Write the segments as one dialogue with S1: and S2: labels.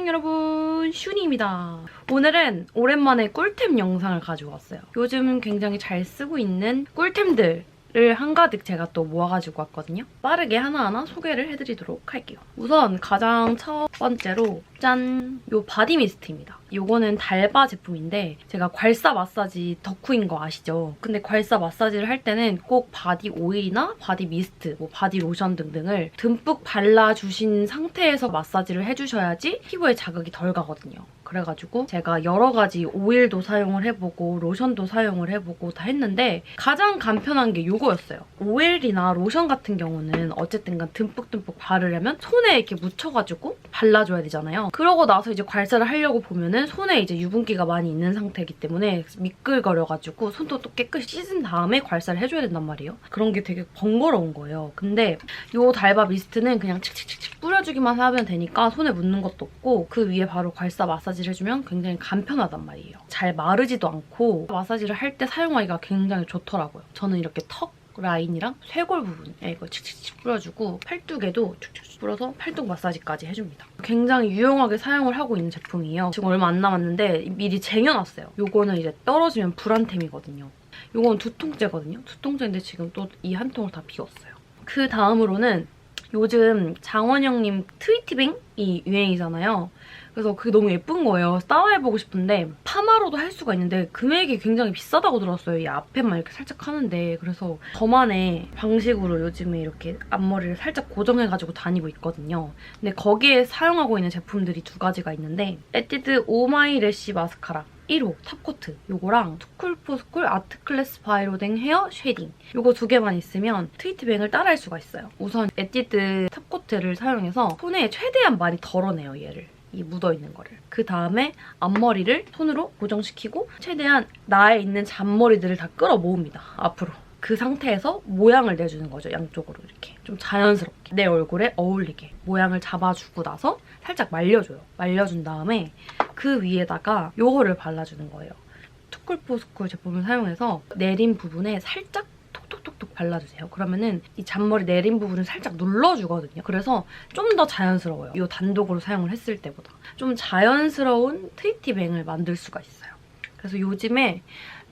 S1: 굿모닝 여러분 슈니입니다. 오늘은 오랜만에 꿀템 영상을 가져왔어요. 요즘 굉장히 잘 쓰고 있는 꿀템들 를 한가득 제가 또 모아가지고 왔거든요. 빠르게 하나하나 소개를 해드리도록 할게요. 우선 가장 첫 번째로 짠! 요 바디 미스트입니다. 요거는 달바 제품인데 제가 괄사 마사지 덕후인 거 아시죠? 근데 괄사 마사지를 할 때는 꼭 바디 오일이나 바디 미스트, 뭐 바디 로션 등등을 듬뿍 발라주신 상태에서 마사지를 해주셔야지 피부에 자극이 덜 가거든요. 그래가지고 제가 여러 가지 오일도 사용을 해보고 로션도 사용을 해보고 다 했는데 가장 간편한 게 요거였어요. 오일이나 로션 같은 경우는 어쨌든 간 듬뿍듬뿍 바르려면 손에 이렇게 묻혀가지고 발라줘야 되잖아요. 그러고 나서 이제 괄사를 하려고 보면은 손에 이제 유분기가 많이 있는 상태이기 때문에 미끌거려가지고 손도 또 깨끗이 씻은 다음에 괄사를 해줘야 된단 말이에요. 그런 게 되게 번거로운 거예요. 근데 요 달바 미스트는 그냥 칙칙칙칙 뿌려주기만 하면 되니까 손에 묻는 것도 없고 그 위에 바로 괄사 마사지를 해주면 굉장히 간편하단 말이에요. 잘 마르지도 않고 마사지를 할 때 사용하기가 굉장히 좋더라고요. 저는 이렇게 턱 라인이랑 쇄골 부분에 이거 칙칙칙 뿌려주고 팔뚝에도 축축 뿌려서 팔뚝 마사지까지 해줍니다. 굉장히 유용하게 사용을 하고 있는 제품이에요. 지금 얼마 안 남았는데 미리 쟁여놨어요. 요거는 이제 떨어지면 불안템이거든요. 요건 두 통째거든요. 두 통째인데 지금 또 이 한 통을 다 비웠어요. 그 다음으로는 요즘 장원영님 트위티빙이 유행이잖아요. 그래서 그게 너무 예쁜 거예요. 따라해보고 싶은데 파마로도 할 수가 있는데 금액이 굉장히 비싸다고 들었어요. 이 앞에만 이렇게 살짝 하는데 그래서 저만의 방식으로 요즘에 이렇게 앞머리를 살짝 고정해가지고 다니고 있거든요. 근데 거기에 사용하고 있는 제품들이 두 가지가 있는데 에뛰드 오마이 래쉬 마스카라 1호 탑코트 요거랑 투쿨포스쿨 아트클래스 바이로댕 헤어 쉐딩 요거 두 개만 있으면 트위트뱅을 따라할 수가 있어요. 우선 에뛰드 탑코트를 사용해서 손에 최대한 많이 덜어내요 얘를. 이 묻어있는 거를. 그 다음에 앞머리를 손으로 고정시키고 최대한 나에 있는 잔머리들을 다 끌어 모읍니다. 앞으로. 그 상태에서 모양을 내주는 거죠. 양쪽으로 이렇게. 좀 자연스럽게. 내 얼굴에 어울리게. 모양을 잡아주고 나서 살짝 말려줘요. 말려준 다음에 그 위에다가 요거를 발라주는 거예요. 투쿨포스쿨 제품을 사용해서 내린 부분에 살짝 발라주세요. 그러면은 이 잔머리 내린 부분을 살짝 눌러주거든요. 그래서 좀 더 자연스러워요. 이 단독으로 사용을 했을 때보다. 좀 자연스러운 트리티뱅을 만들 수가 있어요. 그래서 요즘에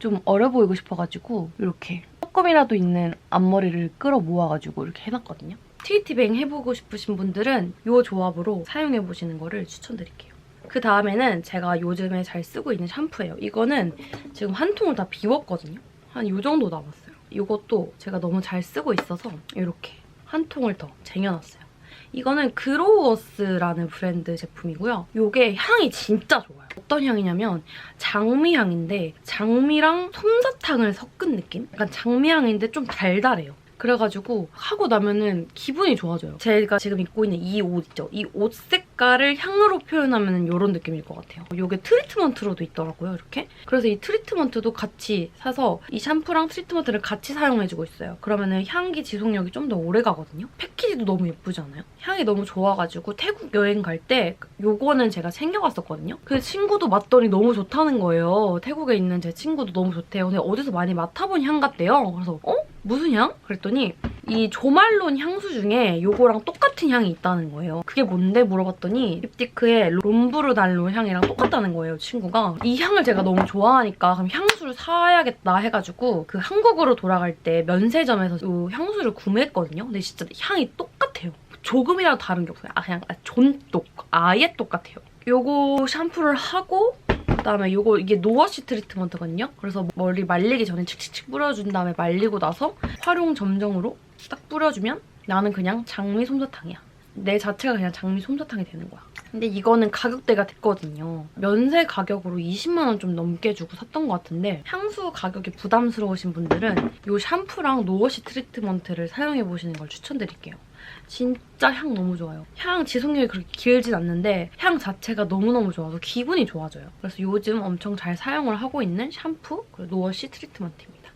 S1: 좀 어려 보이고 싶어가지고 이렇게 조금이라도 있는 앞머리를 끌어 모아가지고 이렇게 해놨거든요. 트위티뱅 해보고 싶으신 분들은 이 조합으로 사용해보시는 거를 추천드릴게요. 그 다음에는 제가 요즘에 잘 쓰고 있는 샴푸예요. 이거는 지금 한 통을 다 비웠거든요. 한 이 정도 남았어요. 이것도 제가 너무 잘 쓰고 있어서 이렇게 한 통을 더 쟁여놨어요. 이거는 그로우어스라는 브랜드 제품이고요. 이게 향이 진짜 좋아요. 어떤 향이냐면 장미향인데 장미랑 솜사탕을 섞은 느낌? 약간 장미향인데 좀 달달해요. 그래가지고 하고 나면은 기분이 좋아져요. 제가 지금 입고 있는 이 옷 있죠? 이 옷 색깔을 향으로 표현하면 이런 느낌일 것 같아요. 이게 트리트먼트로도 있더라고요, 이렇게. 그래서 이 트리트먼트도 같이 사서 이 샴푸랑 트리트먼트를 같이 사용해주고 있어요. 그러면은 향기 지속력이 좀 더 오래 가거든요. 패키지도 너무 예쁘지 않아요? 향이 너무 좋아가지고 태국 여행 갈 때 요거는 제가 챙겨갔었거든요. 그 친구도 맡더니 너무 좋다는 거예요. 태국에 있는 제 친구도 너무 좋대요. 근데 어디서 많이 맡아본 향 같대요. 그래서 어? 무슨 향? 그랬더니 이 조말론 향수 중에 요거랑 똑같은 향이 있다는 거예요. 그게 뭔데 물어봤더니 립티크의 롬브르달로 향이랑 똑같다는 거예요, 친구가. 이 향을 제가 너무 좋아하니까 그럼 향수를 사야겠다 해가지고 그 한국으로 돌아갈 때 면세점에서 이 향수를 구매했거든요. 근데 진짜 향이 똑같아요. 조금이라도 다른 게 없어요. 아 그냥 아, 존똑. 아예 똑같아요. 요거 샴푸를 하고 그다음에 이거 이게 노워시 트리트먼트거든요. 그래서 머리 말리기 전에 칙칙칙 뿌려준 다음에 말리고 나서 활용 점정으로 딱 뿌려주면 나는 그냥 장미 솜사탕이야. 내 자체가 그냥 장미 솜사탕이 되는 거야. 근데 이거는 가격대가 됐거든요. 면세 가격으로 20만 원 좀 넘게 주고 샀던 것 같은데 향수 가격이 부담스러우신 분들은 이 샴푸랑 노워시 트리트먼트를 사용해보시는 걸 추천드릴게요. 진짜 향 너무 좋아요. 향 지속력이 그렇게 길진 않는데 향 자체가 너무너무 좋아서 기분이 좋아져요. 그래서 요즘 엄청 잘 사용을 하고 있는 샴푸 그리고 노워시 트리트먼트입니다.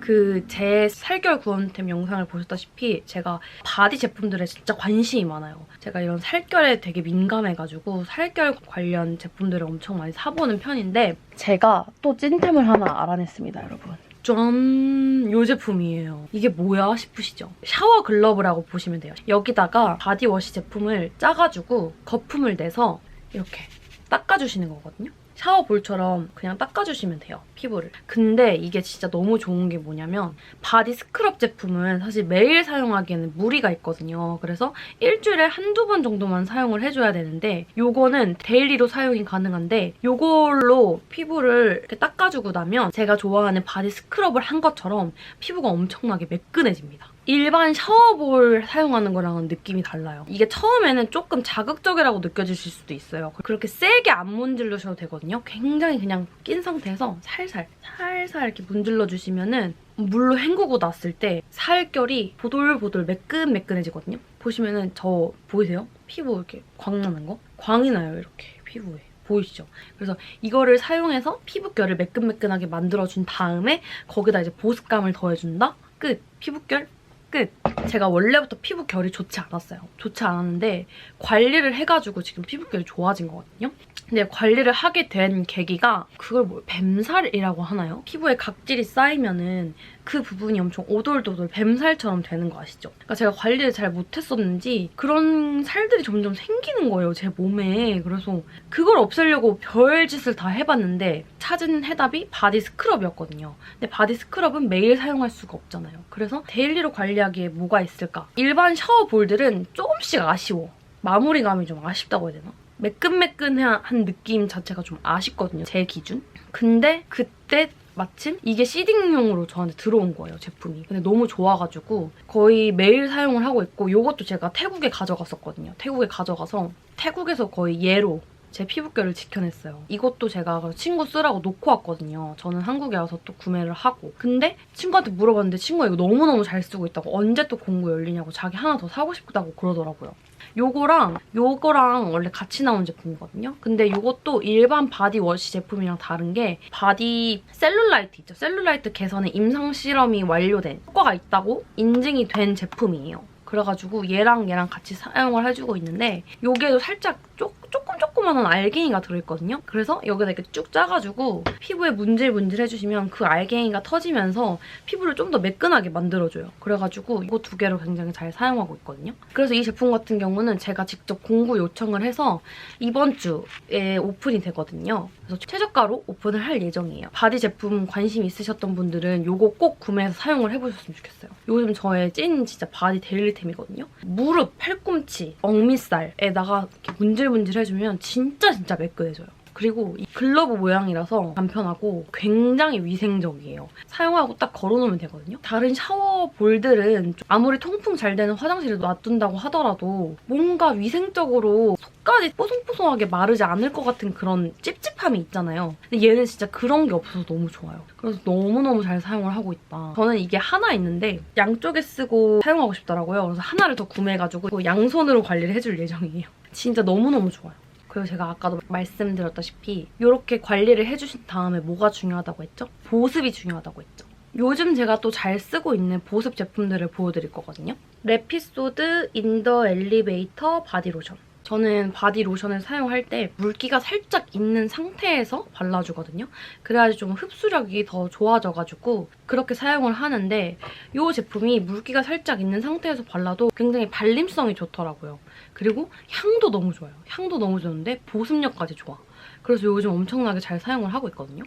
S1: 그 제 살결 구원템 영상을 보셨다시피 제가 바디 제품들에 진짜 관심이 많아요. 제가 이런 살결에 되게 민감해가지고 살결 관련 제품들을 엄청 많이 사보는 편인데 제가 또 찐템을 하나 알아냈습니다, 여러분. 짠! 요 제품이에요. 이게 뭐야 싶으시죠? 샤워 글러브라고 보시면 돼요. 여기다가 바디워시 제품을 짜가지고 거품을 내서 이렇게 닦아주시는 거거든요. 샤워볼처럼 그냥 닦아주시면 돼요, 피부를. 근데 이게 진짜 너무 좋은 게 뭐냐면 바디 스크럽 제품은 사실 매일 사용하기에는 무리가 있거든요. 그래서 일주일에 한두 번 정도만 사용을 해줘야 되는데 요거는 데일리로 사용이 가능한데 요걸로 피부를 이렇게 닦아주고 나면 제가 좋아하는 바디 스크럽을 한 것처럼 피부가 엄청나게 매끈해집니다. 일반 샤워볼 사용하는 거랑은 느낌이 달라요. 이게 처음에는 조금 자극적이라고 느껴지실 수도 있어요. 그렇게 세게 안 문질러셔도 되거든요. 굉장히 그냥 낀 상태에서 살살, 살살 이렇게 문질러 주시면은 물로 헹구고 났을 때 살결이 보들보들 매끈매끈해지거든요. 보시면은 저 보이세요? 피부 이렇게 광 나는 거? 광이 나요, 이렇게 피부에. 보이시죠? 그래서 이거를 사용해서 피부결을 매끈매끈하게 만들어준 다음에 거기다 이제 보습감을 더해준다? 끝! 피부결 끝. 제가 원래부터 피부 결이 좋지 않았어요. 좋지 않았는데 관리를 해가지고 지금 피부 결이 좋아진 거거든요. 근데 관리를 하게 된 계기가 그걸 뭐 뱀살이라고 하나요? 피부에 각질이 쌓이면은 그 부분이 엄청 오돌도돌 뱀살처럼 되는 거 아시죠? 그러니까 제가 관리를 잘 못했었는지 그런 살들이 점점 생기는 거예요, 제 몸에. 그래서 그걸 없애려고 별짓을 다 해봤는데 찾은 해답이 바디 스크럽이었거든요. 근데 바디 스크럽은 매일 사용할 수가 없잖아요. 그래서 데일리로 관리하기에 뭐가 있을까? 일반 샤워 볼들은 조금씩 아쉬워. 마무리감이 좀 아쉽다고 해야 되나? 매끈매끈한 느낌 자체가 좀 아쉽거든요, 제 기준. 근데 그때 마침 이게 시딩용으로 저한테 들어온 거예요, 제품이. 근데 너무 좋아가지고 거의 매일 사용을 하고 있고 이것도 제가 태국에 가져갔었거든요. 태국에 가져가서 태국에서 거의 얘로 제 피부결을 지켜냈어요. 이것도 제가 친구 쓰라고 놓고 왔거든요. 저는 한국에 와서 또 구매를 하고. 근데 친구한테 물어봤는데 친구가 이거 너무너무 잘 쓰고 있다고 언제 또 공구 열리냐고 자기 하나 더 사고 싶다고 그러더라고요. 요거랑 요거랑 원래 같이 나온 제품이거든요. 근데 요것도 일반 바디 워시 제품이랑 다른 게 바디 셀룰라이트 있죠. 셀룰라이트 개선에 임상 실험이 완료된 효과가 있다고 인증이 된 제품이에요. 그래가지고 얘랑 얘랑 같이 사용을 해주고 있는데 요게도 살짝 쪼, 조금 조 그만한 알갱이가 들어있거든요. 그래서 여기다 이렇게 쭉 짜가지고 피부에 문질문질 해주시면 그 알갱이가 터지면서 피부를 좀 더 매끈하게 만들어줘요. 그래가지고 이거 두 개로 굉장히 잘 사용하고 있거든요. 그래서 이 제품 같은 경우는 제가 직접 공구 요청을 해서 이번 주에 오픈이 되거든요. 그래서 최저가로 오픈을 할 예정이에요. 바디 제품 관심 있으셨던 분들은 이거 꼭 구매해서 사용을 해보셨으면 좋겠어요. 요즘 저의 찐 진짜 바디 데일리템이거든요. 무릎, 팔꿈치, 억밑살에다가 이렇게 문질문질 해주면 진짜 진짜 매끈해져요. 그리고 이 글러브 모양이라서 간편하고 굉장히 위생적이에요. 사용하고 딱 걸어놓으면 되거든요. 다른 샤워 볼들은 좀 아무리 통풍 잘 되는 화장실에 놔둔다고 하더라도 뭔가 위생적으로 속까지 뽀송뽀송하게 마르지 않을 것 같은 그런 찝찝함이 있잖아요. 근데 얘는 진짜 그런 게 없어서 너무 좋아요. 그래서 너무너무 잘 사용을 하고 있다. 저는 이게 하나 있는데 양쪽에 쓰고 사용하고 싶더라고요. 그래서 하나를 더 구매해가지고 양손으로 관리를 해줄 예정이에요. 진짜 너무너무 좋아요. 그리고 제가 아까도 말씀드렸다시피 이렇게 관리를 해주신 다음에 뭐가 중요하다고 했죠? 보습이 중요하다고 했죠. 요즘 제가 또 잘 쓰고 있는 보습 제품들을 보여드릴 거거든요. 레피소드 인더 엘리베이터 바디 로션. 저는 바디 로션을 사용할 때 물기가 살짝 있는 상태에서 발라주거든요. 그래야지 좀 흡수력이 더 좋아져가지고 그렇게 사용을 하는데 이 제품이 물기가 살짝 있는 상태에서 발라도 굉장히 발림성이 좋더라고요. 그리고 향도 너무 좋아요. 향도 너무 좋은데 보습력까지 좋아. 그래서 요즘 엄청나게 잘 사용을 하고 있거든요.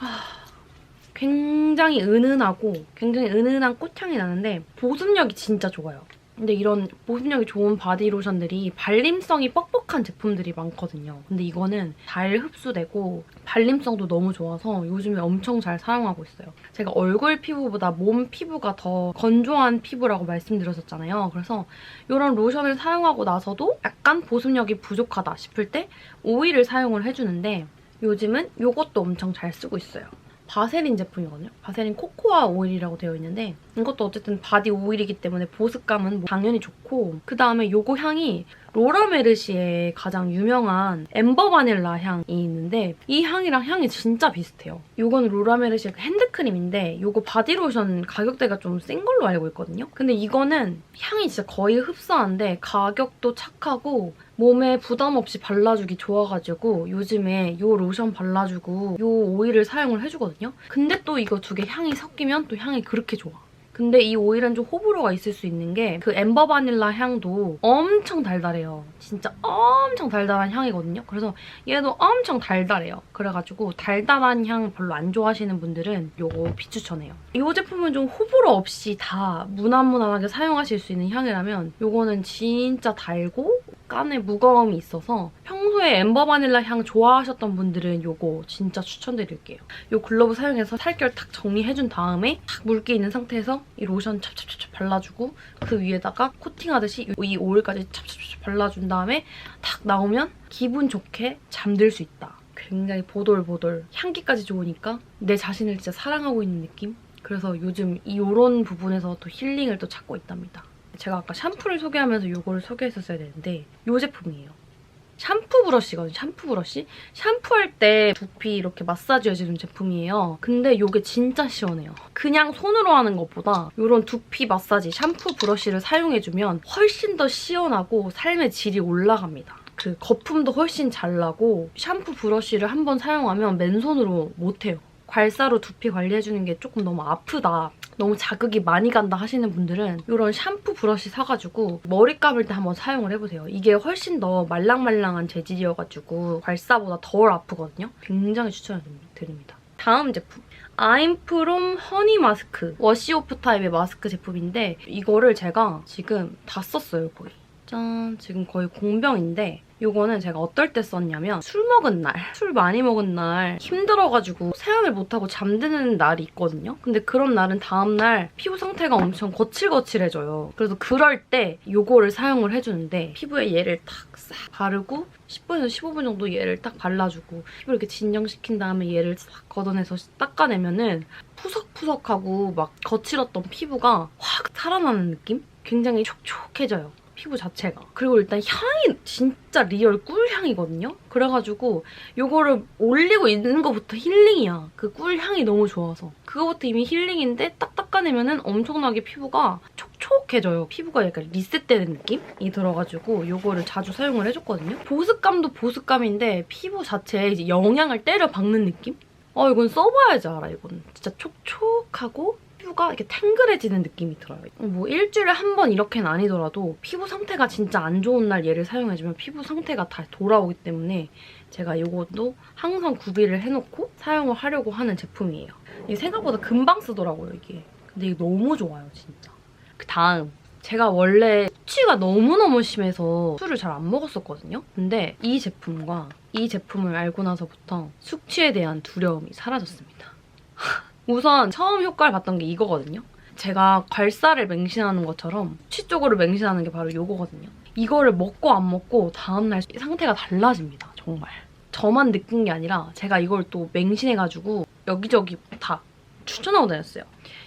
S1: 아, 굉장히 은은하고 굉장히 은은한 꽃향이 나는데 보습력이 진짜 좋아요. 근데 이런 보습력이 좋은 바디 로션들이 발림성이 뻑뻑한 제품들이 많거든요. 근데 이거는 잘 흡수되고 발림성도 너무 좋아서 요즘에 엄청 잘 사용하고 있어요. 제가 얼굴 피부보다 몸 피부가 더 건조한 피부라고 말씀드렸었잖아요. 그래서 이런 로션을 사용하고 나서도 약간 보습력이 부족하다 싶을 때 오일을 사용을 해주는데 요즘은 이것도 엄청 잘 쓰고 있어요. 바세린 제품이거든요. 바세린 코코아 오일이라고 되어 있는데 이것도 어쨌든 바디 오일이기 때문에 보습감은 뭐 당연히 좋고 그 다음에 요거 향이 로라 메르시의 가장 유명한 엠버 바닐라 향이 있는데 이 향이랑 향이 진짜 비슷해요. 요거는 로라 메르시의 그 핸드크림인데 요거 바디로션 가격대가 좀 센 걸로 알고 있거든요. 근데 이거는 향이 진짜 거의 흡사한데 가격도 착하고 몸에 부담 없이 발라주기 좋아가지고 요즘에 요 로션 발라주고 요 오일을 사용을 해주거든요. 근데 또 이거 두 개 향이 섞이면 또 향이 그렇게 좋아. 근데 이 오일은 좀 호불호가 있을 수 있는 게 그 엠버 바닐라 향도 엄청 달달해요. 진짜 엄청 달달한 향이거든요. 그래서 얘도 엄청 달달해요. 그래가지고 달달한 향 별로 안 좋아하시는 분들은 요거 비추천해요. 이 제품은 좀 호불호 없이 다 무난무난하게 사용하실 수 있는 향이라면 요거는 진짜 달고 깐의 무거움이 있어서 평소에 엠버 바닐라 향 좋아하셨던 분들은 요거 진짜 추천드릴게요. 요 글러브 사용해서 살결 탁 정리해준 다음에 탁 물기 있는 상태에서 이 로션 찹찹찹찹 발라주고 그 위에다가 코팅하듯이 이 오일까지 찹찹찹 발라준 다음에 탁 나오면 기분 좋게 잠들 수 있다. 굉장히 보돌보돌 향기까지 좋으니까 내 자신을 진짜 사랑하고 있는 느낌? 그래서 요즘 이런 부분에서 또 힐링을 또 찾고 있답니다. 제가 아까 샴푸를 소개하면서 이거를 소개했었어야 되는데 이 제품이에요. 샴푸 브러쉬거든요. 샴푸 브러쉬. 샴푸할 때 두피 이렇게 마사지 해주는 제품이에요. 근데 이게 진짜 시원해요. 그냥 손으로 하는 것보다 이런 두피 마사지 샴푸 브러쉬를 사용해주면 훨씬 더 시원하고 삶의 질이 올라갑니다. 그 거품도 훨씬 잘 나고 샴푸 브러쉬를 한 번 사용하면 맨손으로 못해요. 괄사로 두피 관리해주는 게 조금 너무 아프다. 너무 자극이 많이 간다 하시는 분들은 이런 샴푸 브러쉬 사가지고 머리 감을 때 한번 사용을 해보세요. 이게 훨씬 더 말랑말랑한 재질이어가지고 괄사보다 덜 아프거든요. 굉장히 추천드립니다. 다음 제품. 아임프롬 허니 마스크. 워시오프 타입의 마스크 제품인데 이거를 제가 지금 다 썼어요, 거의. 짠, 지금 거의 공병인데 이거는 제가 어떨 때 썼냐면 술 먹은 날, 술 많이 먹은 날 힘들어가지고 세안을 못하고 잠드는 날이 있거든요. 근데 그런 날은 다음날 피부 상태가 엄청 거칠거칠해져요. 그래서 그럴 때 이거를 사용을 해주는데 피부에 얘를 탁 싹 바르고 10분에서 15분 정도 얘를 딱 발라주고 피부 이렇게 진정시킨 다음에 얘를 싹 걷어내서 닦아내면은 푸석푸석하고 막 거칠었던 피부가 확 살아나는 느낌? 굉장히 촉촉해져요. 피부 자체가. 그리고 일단 향이 진짜 리얼 꿀향이거든요? 그래가지고 이거를 올리고 있는 것부터 힐링이야. 그 꿀향이 너무 좋아서. 그거부터 이미 힐링인데 딱 닦아내면은 엄청나게 피부가 촉촉해져요. 피부가 약간 리셋되는 느낌이 들어가지고 이거를 자주 사용을 해줬거든요. 보습감도 보습감인데 피부 자체에 이제 영양을 때려 박는 느낌? 어 이건 써봐야지 알아 이건. 진짜 촉촉하고 피부가 이렇게 탱글해지는 느낌이 들어요. 뭐 일주일에 한 번 이렇게는 아니더라도 피부 상태가 진짜 안 좋은 날 얘를 사용해주면 피부 상태가 다 돌아오기 때문에 제가 이것도 항상 구비를 해놓고 사용을 하려고 하는 제품이에요. 이게 생각보다 금방 쓰더라고요, 이게. 근데 이게 너무 좋아요, 진짜. 그 다음. 제가 원래 수치가 너무너무 심해서 술을 잘 안 먹었었거든요. 근데 이 제품과 이 제품을 알고 나서부터 숙취에 대한 두려움이 사라졌습니다. 우선 처음 효과를 봤던 게 이거거든요. 제가 괄사를 맹신하는 것처럼 치 쪽으로 맹신하는 게 바로 이거거든요. 이거를 먹고 안 먹고 다음날 상태가 달라집니다. 정말. 저만 느낀 게 아니라 제가 이걸 또 맹신해가지고 여기저기 다 추천하고 다녔어요.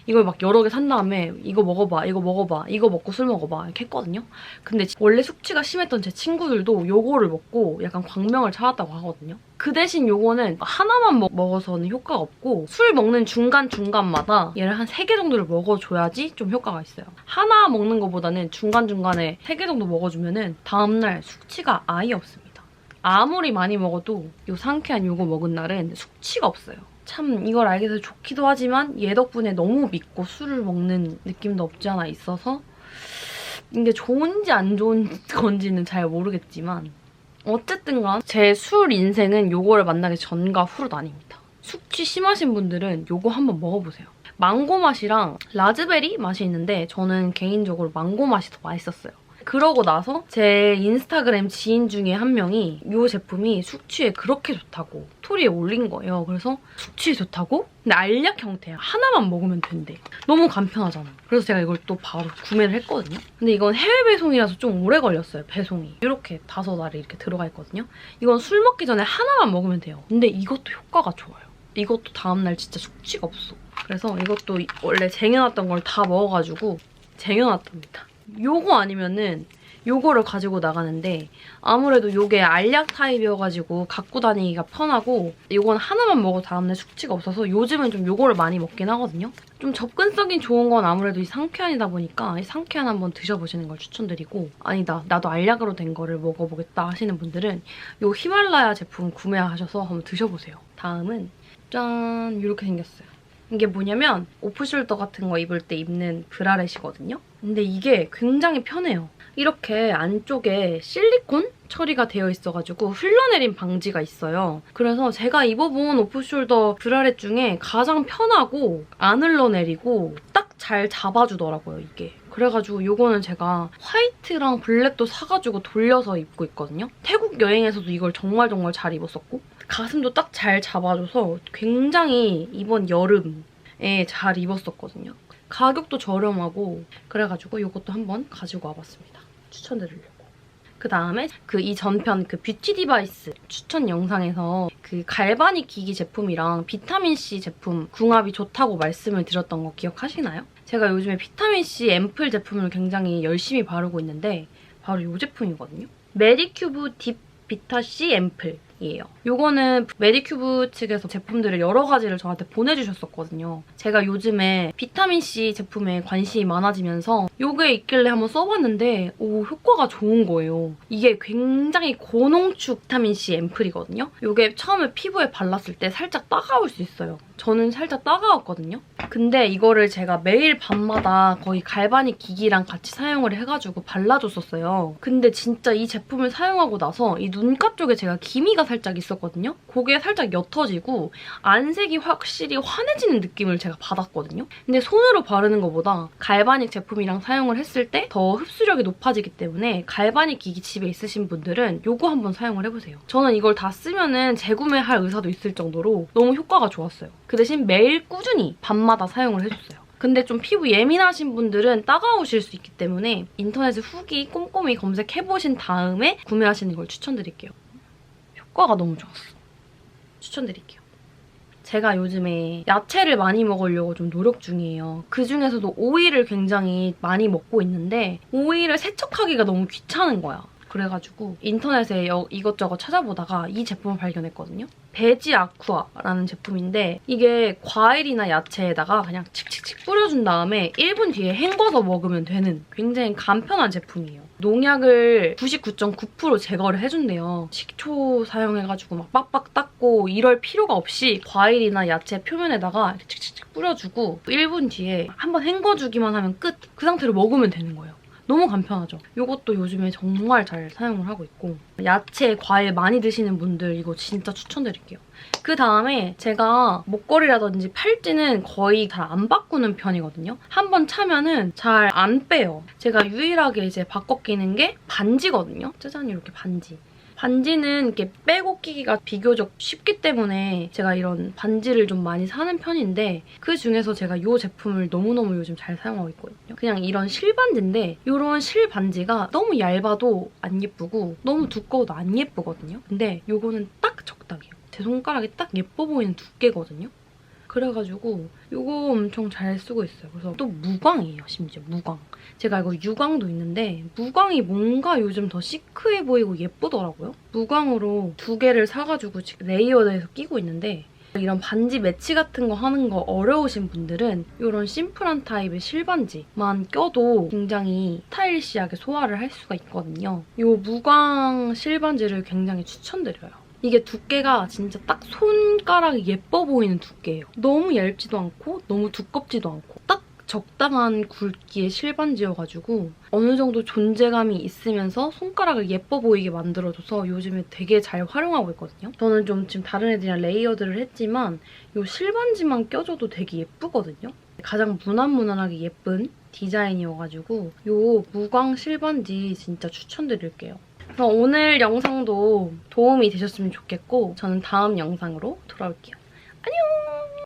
S1: 이걸 막 여러 개 산 다음에 이거 먹어봐, 이거 먹어봐, 이거 먹고 술 먹어봐 이렇게 했거든요. 근데 원래 숙취가 심했던 제 친구들도 요거를 먹고 약간 광명을 찾았다고 하거든요. 그 대신 요거는 하나만 먹, 먹어서는 효과가 없고 술 먹는 중간중간마다 얘를 한 3개 정도를 먹어줘야지 좀 효과가 있어요. 하나 먹는 것보다는 중간중간에 3개 정도 먹어주면 다음날 숙취가 아예 없습니다. 아무리 많이 먹어도 요 상쾌한 요거 먹은 날은 숙취가 없어요. 참 이걸 알게 돼서 좋기도 하지만 얘 덕분에 너무 믿고 술을 먹는 느낌도 없지 않아 있어서 이게 좋은지 안 좋은 건지는 잘 모르겠지만 어쨌든 간 제 술 인생은 요거를 만나기 전과 후로 나뉩니다. 숙취 심하신 분들은 요거 한번 먹어보세요. 망고 맛이랑 라즈베리 맛이 있는데 저는 개인적으로 망고 맛이 더 맛있었어요. 그러고 나서 제 인스타그램 지인 중에 한 명이 이 제품이 숙취에 그렇게 좋다고 스토리에 올린 거예요. 그래서 숙취에 좋다고? 근데 알약 형태야. 하나만 먹으면 된대. 너무 간편하잖아. 그래서 제가 이걸 또 바로 구매를 했거든요. 근데 이건 해외 배송이라서 좀 오래 걸렸어요, 배송이. 이렇게 다섯 알이 이렇게 들어가 있거든요. 이건 술 먹기 전에 하나만 먹으면 돼요. 근데 이것도 효과가 좋아요. 이것도 다음날 진짜 숙취가 없어. 그래서 이것도 원래 쟁여놨던 걸 다 먹어가지고 쟁여놨답니다. 요거 아니면은 요거를 가지고 나가는데 아무래도 요게 알약 타입이어가지고 갖고 다니기가 편하고 요건 하나만 먹어 다음날 숙취가 없어서 요즘은 좀 요거를 많이 먹긴 하거든요. 좀 접근성이 좋은 건 아무래도 이 상쾌한이다 보니까 이 상쾌한 한번 드셔보시는 걸 추천드리고 아니다 나도 알약으로 된 거를 먹어보겠다 하시는 분들은 요 히말라야 제품 구매하셔서 한번 드셔보세요. 다음은 짠 이렇게 생겼어요. 이게 뭐냐면 오프숄더 같은 거 입을 때 입는 브라렛이거든요. 근데 이게 굉장히 편해요. 이렇게 안쪽에 실리콘 처리가 되어 있어가지고 흘러내림 방지가 있어요. 그래서 제가 입어본 오프숄더 브라렛 중에 가장 편하고 안 흘러내리고 딱 잘 잡아주더라고요, 이게. 그래가지고 이거는 제가 화이트랑 블랙도 사가지고 돌려서 입고 있거든요. 태국 여행에서도 이걸 정말 정말 잘 입었었고 가슴도 딱 잘 잡아줘서 굉장히 이번 여름에 잘 입었었거든요. 가격도 저렴하고 그래가지고 이것도 한번 가지고 와봤습니다. 추천드리려고. 그 다음에 그 이 전편 그 뷰티 디바이스 추천 영상에서 그 갈바닉 기기 제품이랑 비타민C 제품 궁합이 좋다고 말씀을 드렸던 거 기억하시나요? 제가 요즘에 비타민C 앰플 제품을 굉장히 열심히 바르고 있는데 바로 이 제품이거든요. 메디큐브 딥 비타C 앰플 이에요. 요거는 메디큐브 측에서 제품들을 여러 가지를 저한테 보내주셨었거든요. 제가 요즘에 비타민C 제품에 관심이 많아지면서 요게 있길래 한번 써봤는데 오 효과가 좋은 거예요. 이게 굉장히 고농축 비타민C 앰플이거든요. 요게 처음에 피부에 발랐을 때 살짝 따가울 수 있어요. 저는 살짝 따가웠거든요. 근데 이거를 제가 매일 밤마다 거의 갈바닉 기기랑 같이 사용을 해가지고 발라줬었어요. 근데 진짜 이 제품을 사용하고 나서 이 눈가 쪽에 제가 기미가 살짝 있었거든요. 그게 살짝 옅어지고 안색이 확실히 환해지는 느낌을 제가 받았거든요. 근데 손으로 바르는 것보다 갈바닉 제품이랑 사용을 했을 때 더 흡수력이 높아지기 때문에 갈바닉 기기 집에 있으신 분들은 이거 한번 사용을 해보세요. 저는 이걸 다 쓰면은 재구매할 의사도 있을 정도로 너무 효과가 좋았어요. 그 대신 매일 꾸준히 밤마다 사용을 해줬어요. 근데 좀 피부 예민하신 분들은 따가우실 수 있기 때문에 인터넷에 후기 꼼꼼히 검색해보신 다음에 구매하시는 걸 추천드릴게요. 효과가 너무 좋았어. 추천드릴게요. 제가 요즘에 야채를 많이 먹으려고 좀 노력 중이에요. 그중에서도 오이를 굉장히 많이 먹고 있는데 오이를 세척하기가 너무 귀찮은 거야. 그래가지고 인터넷에 여- 이것저것 찾아보다가 이 제품을 발견했거든요. 베지 아쿠아라는 제품인데 이게 과일이나 야채에다가 그냥 칙칙칙 뿌려준 다음에 1분 뒤에 헹궈서 먹으면 되는 굉장히 간편한 제품이에요. 농약을 99.9% 제거를 해준대요. 식초 사용해가지고 막 빡빡 닦고 이럴 필요가 없이 과일이나 야채 표면에다가 칙칙칙 뿌려주고 1분 뒤에 한번 헹궈주기만 하면 끝! 그 상태로 먹으면 되는 거예요. 너무 간편하죠. 이것도 요즘에 정말 잘 사용을 하고 있고 야채, 과일 많이 드시는 분들 이거 진짜 추천드릴게요. 그 다음에 제가 목걸이라든지 팔찌는 거의 잘 안 바꾸는 편이거든요. 한 번 차면은 잘 안 빼요. 제가 유일하게 이제 바꿔 끼는 게 반지거든요. 짜잔 이렇게 반지. 반지는 이렇게 빼고 끼기가 비교적 쉽기 때문에 제가 이런 반지를 좀 많이 사는 편인데 그 중에서 제가 이 제품을 너무너무 요즘 잘 사용하고 있거든요. 그냥 이런 실반지인데 이런 실반지가 너무 얇아도 안 예쁘고 너무 두꺼워도 안 예쁘거든요. 근데 이거는 딱 적당해요. 제 손가락이 딱 예뻐 보이는 두께거든요. 그래가지고 이거 엄청 잘 쓰고 있어요. 그래서 또 무광이에요, 심지어 무광. 제가 이거 유광도 있는데 무광이 뭔가 요즘 더 시크해 보이고 예쁘더라고요. 무광으로 두 개를 사가지고 지금 레이어드해서 끼고 있는데 이런 반지 매치 같은 거 하는 거 어려우신 분들은 이런 심플한 타입의 실반지만 껴도 굉장히 스타일리시하게 소화를 할 수가 있거든요. 이 무광 실반지를 굉장히 추천드려요. 이게 두께가 진짜 딱 손가락이 예뻐 보이는 두께예요. 너무 얇지도 않고 너무 두껍지도 않고 딱 적당한 굵기의 실반지여가지고 어느 정도 존재감이 있으면서 손가락을 예뻐 보이게 만들어줘서 요즘에 되게 잘 활용하고 있거든요. 저는 좀 지금 다른 애들이랑 레이어드를 했지만 이 실반지만 껴줘도 되게 예쁘거든요. 가장 무난무난하게 예쁜 디자인이어가지고 이 무광 실반지 진짜 추천드릴게요. 오늘 영상도 도움이 되셨으면 좋겠고 저는 다음 영상으로 돌아올게요. 안녕!